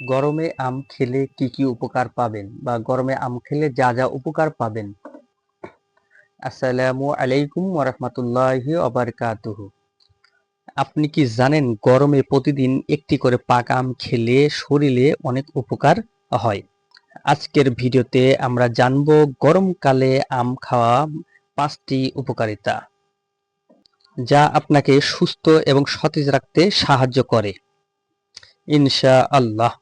গরমে আম খেলে কি কি উপকার পাবেন? বা গরমে আম খেলে যা যা উপকার পাবেন? আসসালামু আলাইকুম ওরহমতুল্লাহি আবরকাতুহু আপনি কি জানেন গরমে প্রতিদিন একটি করে পাকা আম খেলে শরীরে অনেক উপকার হয়? আজকের ভিডিওতে আমরা জানব গরমকালে আম খাওয়া পাঁচটি উপকারিতা, যা আপনাকে সুস্থ এবং সতেজ রাখতে সাহায্য করে। ইনশা আল্লাহ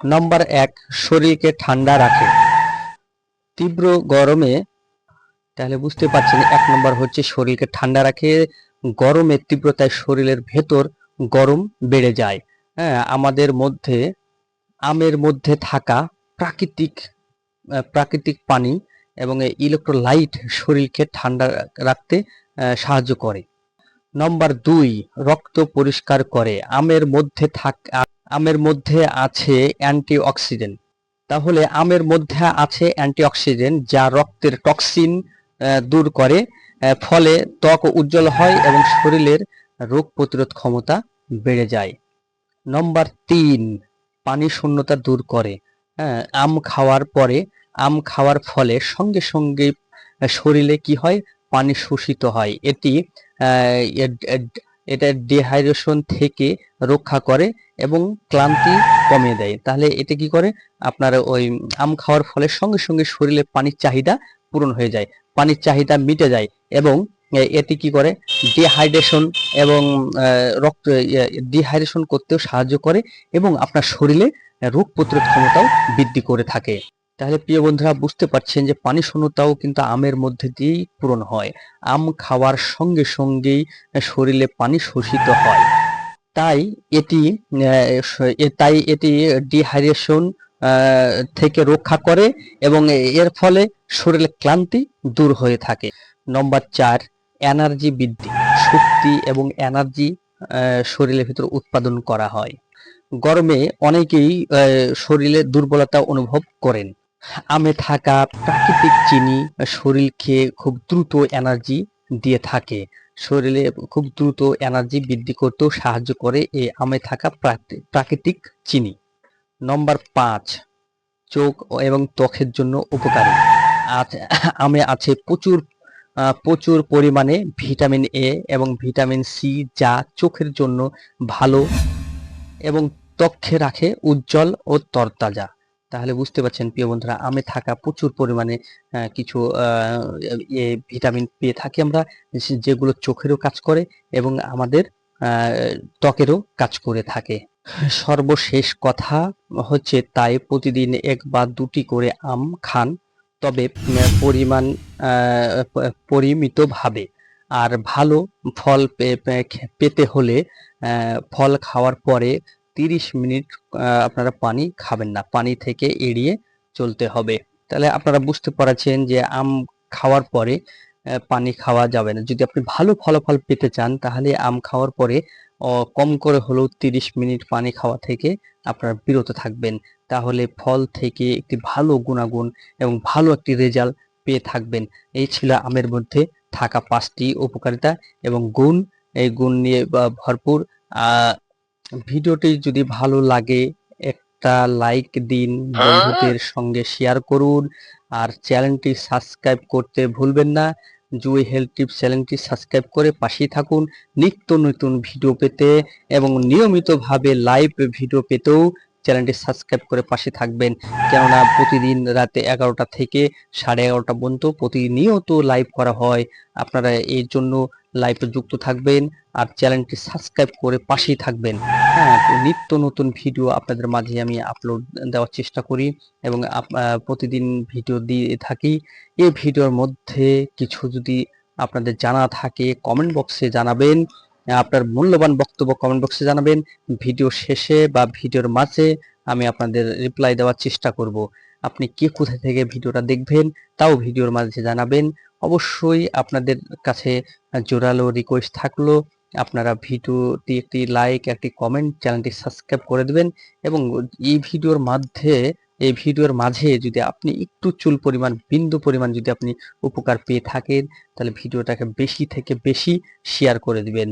নম্বর এক, শরীরকে ঠান্ডা রাখে। তীব্র গরমে, তাহলে বুঝতে পারছেন, এক নম্বর হচ্ছে শরীরকে ঠান্ডা রাখে। গরমের তীব্রতায় শরীরের ভেতর গরম বেড়ে যায়। হ্যাঁ আমাদের মধ্যে, আমের মধ্যে থাকা প্রাকৃতিক প্রাকৃতিক পানি এবং ইলেকট্রোলাইট শরীরকে ঠান্ডা রাখতে সাহায্য করে। নম্বর দুই, রক্ত পরিষ্কার করে। আমের মধ্যে থাক আমের মধ্যে আছে অ্যান্টিঅক্সিডেন্ট। তাহলে আমের মধ্যে আছে অ্যান্টিঅক্সিডেন্ট যা রক্তের টক্সিন দূর করে ফলে ত্বক উজ্জ্বল হয় এবং শরীরের রোগ প্রতিরোধ ক্ষমতা বেড়ে যায়। নম্বর তিন, পানি শূন্যতা দূর করে। হ্যাঁ আম খাওয়ার পরে, আম খাওয়ার ফলে সঙ্গে সঙ্গে শরীরে কি হয়? পানি শোষিত হয়। এটি এটা ডিহাইড্রেশন থেকে রক্ষা করে এবং ক্লান্তি কমিয়ে দেয়। তাহলে এটা কি করে? আপনার ওই আম খাওয়ার ফলে সঙ্গে সঙ্গে শরীরে পানির চাহিদা পূরণ হয়ে যায়, পানির চাহিদা মিটে যায় এবং এটি কি করে? ডিহাইড্রেশন এবং রক্ত ডিহাইড্রেশন করতেও সাহায্য করে এবং আপনার শরীরে রোগ প্রতিরোধ ক্ষমতাও বৃদ্ধি করে থাকে। তাহলে প্রিয় বন্ধুরা বুঝতে পারছেন যে পানি শূন্যতাও কিন্তু আমের মধ্যে দিয়েই পূরণ হয়। আম খাওয়ার সঙ্গে সঙ্গেই শরীরে পানি শোষিত হয়। তাই এটি তাই এটি ডিহাইড্রেশন থেকে রক্ষা করে এবং এর ফলে শরীরে ক্লান্তি দূর হয়ে থাকে। নম্বর চার, এনার্জি বৃদ্ধি। শক্তি এবং এনার্জি শরীরের ভিতর উৎপাদন করা হয়। গরমে অনেকেই শরীরে দুর্বলতা অনুভব করেন। আমে থাকা প্রাকৃতিক চিনি শরীরকে খুব দ্রুত এনার্জি দিয়ে থাকে। শরীরে খুব দ্রুত এনার্জি বৃদ্ধি করতেও সাহায্য করে এই আমে থাকা প্রাকৃ- প্রাকৃতিক চিনি। নম্বর পাঁচ, চোখ এবং ত্বকের জন্য উপকারী। আজ আমে আছে প্রচুর প্রচুর পরিমাণে ভিটামিন এ এবং ভিটামিন সি যা চোখের জন্য ভালো এবং ত্বককে রাখে উজ্জ্বল ও তরতাজা। তাহলে বুঝতে পারছেন প্রিয় বন্ধুরা, আমে থাকা প্রচুর পরিমাণে কিছু ভিটামিন পেয়ে থাকি আমরা যেগুলো চোখেরও কাজ করে এবং আমাদের ত্বকেরও কাজ করে থাকে। সর্বশেষ কথা হচ্ছে তাই প্রতিদিন এক বা দুটি করে আম খান, তবে পরিমাণ পরিমিতভাবে। আর ভালো ফল পেতে হলে ফল খাওয়ার পরে তিরিশ মিনিট আপনারা পানি খাবেন না। পানি থেকে এড়িয়ে চলতে হবে। তাহলে আপনারা বুঝতে পারছেন যে আম খাওয়ার পরে পানি খাওয়া যাবে না। যদি আপনি ভালো ফলাফল পেতে চান, তাহলে আম খাওয়ার পরে কম করে হলেও তিরিশ মিনিট পানি খাওয়া থেকে আপনারা বিরত থাকবেন। তাহলে ফল থেকে একটি ভালো গুণাগুণ এবং ভালো একটি রেজাল্ট পেয়ে থাকবেন। এই ছিল আমের মধ্যে থাকা পাঁচটি উপকারিতা এবং গুণ। এই গুণ নিয়ে ভরপুর ভিডিওটি যদি ভালো লাগে একটা লাইক দিন বন্ধুদের সঙ্গে শেয়ার করুন আর চ্যানেলটি সাবস্ক্রাইব করতে ভুলবেন না। জুই হেলথ টিপস চ্যানেলটি সাবস্ক্রাইব করে পাশেই থাকুন। নিত্য নতুন ভিডিও পেতে এবং নিয়মিতভাবে লাইভ ভিডিও পেতেও চ্যানেলটি সাবস্ক্রাইব করে পাশে থাকবেন। কেননা প্রতিদিন রাতে এগারোটা থেকে সাড়ে এগারোটা পর্যন্ত প্রতিনিয়ত লাইভ করা হয়। আপনারা এর জন্য লাইভে যুক্ত থাকবেন আর চ্যানেলটি সাবস্ক্রাইব করে পাশেই থাকবেন। হ্যাঁ নিত্য নতুন ভিডিও আপনাদের মাঝে আমি আপলোড দেওয়ার চেষ্টা করি এবং প্রতিদিন ভিডিও দিয়ে থাকি। এই ভিডিওর মধ্যে কিছু যদি আপনাদের জানা থাকে কমেন্ট বক্সে জানাবেন। আপনার মূল্যবান বক্তব্য কমেন্ট বক্সে জানাবেন। ভিডিও শেষে বা ভিডিওর মাঝে আমি আপনাদের রিপ্লাই দেওয়ার চেষ্টা করব। আপনি কে কোথা থেকে ভিডিওটা দেখবেন, তাও ভিডিওর মাঝে জানাবেন। অবশ্যই আপনাদের কাছে জোরালো রিকোয়েস্ট থাকল, আপনারা ভিডিওটি একটি লাইক একটি কমেন্ট চ্যানেলটি সাবস্ক্রাইব করে দেবেন এবং এই ভিডিওর মাধ্যমে এই ভিডিওর মাঝে যদি আপনি একটু চুল পরিমাণ, বিন্দু পরিমাণ যদি আপনি উপকার পেয়ে থাকেন, তাহলে ভিডিওটাকে বেশি থেকে বেশি শেয়ার করে দিবেন।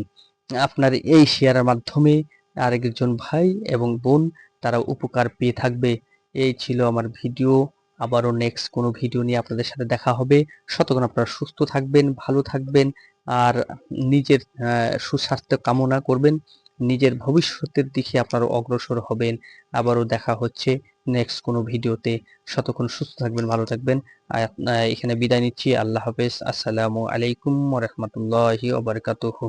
আপনার এই শেয়ারের মাধ্যমে আরেকজন ভাই এবং বোন, তারা উপকার পেয়ে থাকবে। এই ছিল আমার ভিডিও। আবারও নেক্সট কোনো ভিডিও নিয়ে আপনাদের সাথে দেখা হবে। শতক্ষণ আপনারা সুস্থ থাকবেন, ভালো থাকবেন আর নিজের সুস্বাস্থ্য কামনা করবেন। নিজের ভবিষ্যতের দিকে আপনারা অগ্রসর হবেন। আবারও দেখা হচ্ছে নেক্সট কোনো ভিডিওতে। শতক্ষণ সুস্থ থাকবেন, ভালো থাকবেন। এখানে বিদায় নিচ্ছি। আল্লাহ হাফেজ। আসসালামু আলাইকুম রহমতুল্লাহি ওবরকাতুহু